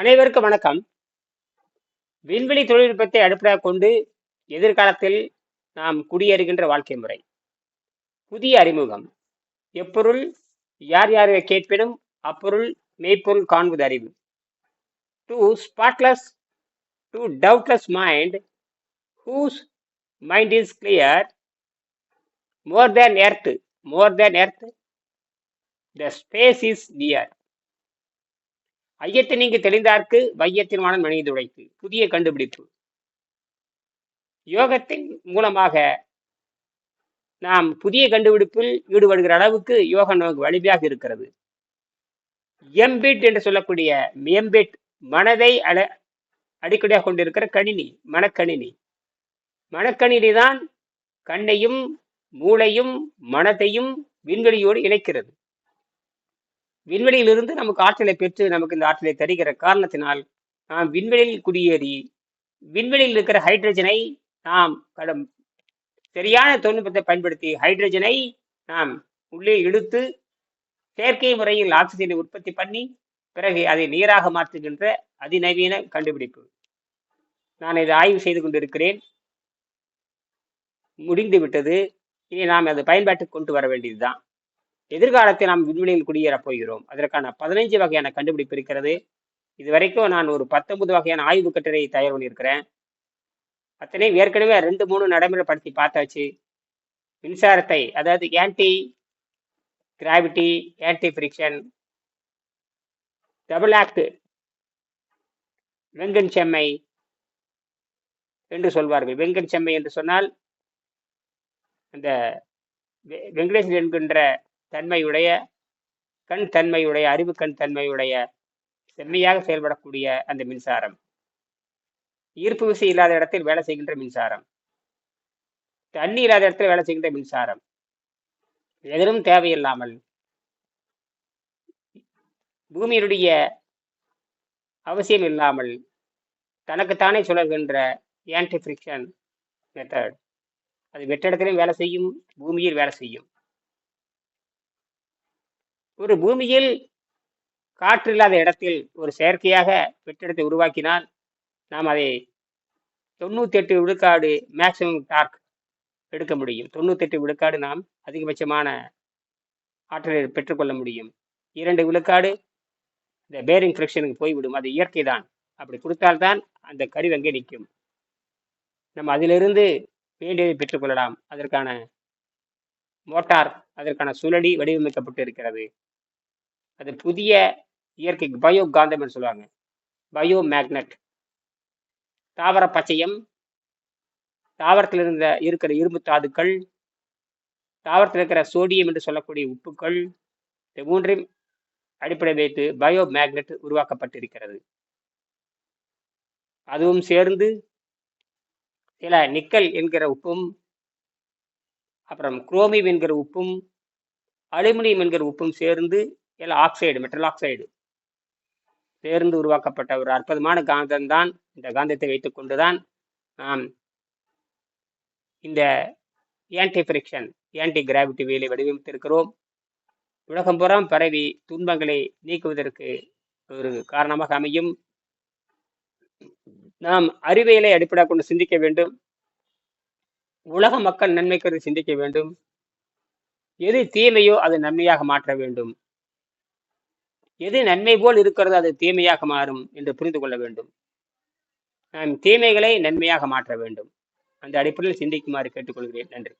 அனைவருக்கும் வணக்கம். விண்வெளி தொழில்நுட்பத்தை அடிப்படையாக கொண்டு எதிர்காலத்தில் நாம் குடியேறுகின்ற வாழ்க்கை முறை. புதிய அறிமுகம். எப்பொருள் யார் யாரை கேட்பினும் அப்பொருள் மெய்ப்பொருள் காண்பது அறிவு. To spotless to doubtless mind whose mind is clear more than earth more than earth the space is near ஐயத்தை நீங்க தெளிந்தார்க்கு வையத்தின் வானன் மனித உழைத்து. புதிய கண்டுபிடிப்பு. யோகத்தின் மூலமாக நாம் புதிய கண்டுபிடிப்பில் ஈடுபடுகிற அளவுக்கு யோகம் நமக்கு வலிமையாக இருக்கிறது. எம்பிட் என்று சொல்லக்கூடிய எம்பிட் மனதை அட அடிக்கடியாக கொண்டிருக்கிற கணினி மனக்கணினி. மனக்கணினி தான் கண்ணையும் மூளையும் மனத்தையும் விண்வெளியோடு இணைக்கிறது. விண்வெளியிலிருந்து நமக்கு ஆற்றலை பெற்று நமக்கு இந்த ஆற்றலை தருகிற காரணத்தினால் நாம் விண்வெளியில் குடியேறி விண்வெளியில் இருக்கிற ஹைட்ரஜனை நாம் கடும் சரியான தொழில்நுட்பத்தை பயன்படுத்தி ஹைட்ரஜனை நாம் உள்ளே இழுத்து செயற்கை முறையில் ஆக்சிஜனை உற்பத்தி பண்ணி பிறகு அதை நீராக மாற்றுகின்ற அதிநவீன கண்டுபிடிப்பு. நான் இதை ஆய்வு செய்து கொண்டிருக்கிறேன். முடிந்துவிட்டது. இனி நாம் அதை பயன்பாட்டுக்கு கொண்டு வர வேண்டியதுதான். எதிர்காலத்தில் நாம் விண்வெளியில் குடியேறப் போகிறோம். அதற்கான பதினைஞ்சு வகையான கண்டுபிடிப்பு இருக்கிறது. இது வரைக்கும் நான் ஒரு பத்தொன்பது வகையான ஆய்வு கட்டுரை தயார் பண்ணியிருக்கிறேன். அத்தனையும் ஏற்கனவே ரெண்டு மூணு நடைமுறைப்படுத்தி பார்த்தாச்சு. மின்சாரத்தை அதாவது anti gravity anti friction double act வெங்கன் செம்மை என்று சொல்வார்கள். வெங்கன் செம்மை என்று சொன்னால் அந்த வெங்கடேசன் என்கின்ற தன்மையுடைய கண் தன்மையுடைய அறிவு கண் தன்மையுடைய செம்மையாக செயல்படக்கூடிய அந்த மின்சாரம். ஈர்ப்பு விசை இல்லாத இடத்தில் வேலை செய்கின்ற மின்சாரம். தண்ணி இல்லாத இடத்தில் வேலை செய்கின்ற மின்சாரம். எதிரும் தேவையில்லாமல். பூமியினுடைய அவசியம் இல்லாமல் தனக்குத்தானே சுழல்கின்ற ஆன்டி ஃப்ரிக்ஷன் மெத்தட் அது வெற்றிடத்திலும் வேலை செய்யும் பூமியில் வேலை செய்யும். ஒரு பூமியில் காற்று இல்லாத இடத்தில் ஒரு செயற்கையாக வெற்றிடத்தை உருவாக்கினால் நாம் அதை தொண்ணூத்தி எட்டு விழுக்காடு மேக்சிமம் டார்க் எடுக்க முடியும். தொண்ணூத்தெட்டு விழுக்காடு நாம் அதிகபட்சமான ஆற்றலை பெற்றுக்கொள்ள முடியும். இரண்டு விழுக்காடு இந்த பேரிங் ஃப்ரிக்ஷனுக்கு போய்விடும். அது இயற்கை தான். அப்படி கொடுத்தால்தான் அந்த கருவி அங்கே நிற்கும். நம்ம அதிலிருந்து வேண்டியதை பெற்றுக்கொள்ளலாம். அதற்கான மோட்டார் அதற்கான சுழடி வடிவமைக்கப்பட்டு இருக்கிறது அது புதிய இயற்கை பயோ காந்தம் சொல்லுவாங்க. Bio magnet. தாவர பச்சையம் தாவரத்தில் இருந்த இருக்கிற இரும்பு தாதுக்கள் தாவரத்தில் இருக்கிற சோடியம் என்று சொல்லக்கூடிய உப்புக்கள் இந்த மூன்றையும் அடிப்படை வைத்து பயோ மேக்னெட் உருவாக்கப்பட்டிருக்கிறது. அதுவும் சேர்ந்து சில நிக்கல் என்கிற உப்பும் அப்புறம் குரோமியம் என்கிற உப்பும் அலுமினியம் என்கிற உப்பும் சேர்ந்து இல்லை ஆக்சைடு மெட்டல் ஆக்சைடு சேர்ந்து உருவாக்கப்பட்ட ஒரு அற்புதமான காந்தம் தான் இந்த காந்தத்தை வைத்துக்கொண்டு தான் நாம் இந்த ஆன்டி ஃப்ரிக்ஷன் ஆன்டி கிராவிட்டி வேலை வடிவமைத்திருக்கிறோம். உலகம் புறம் பரவி துன்பங்களை நீக்குவதற்கு ஒரு காரணமாக அமையும். நாம் அறிவியலை அடிப்படையாக கொண்டு சிந்திக்க வேண்டும். உலக மக்கள் நன்மைக்கு சிந்திக்க வேண்டும். எது தீமையோ அது நன்மையாக மாற்ற வேண்டும். எது நன்மை போல் இருக்கிறதோ அது தீமையாக மாறும் என்று புரிந்து கொள்ள வேண்டும். நாம் தீமைகளை நன்மையாக மாற்ற வேண்டும். அந்த அடிப்படையில் சிந்திக்குமாறு கேட்டுக்கொள்கிறேன். நன்றி.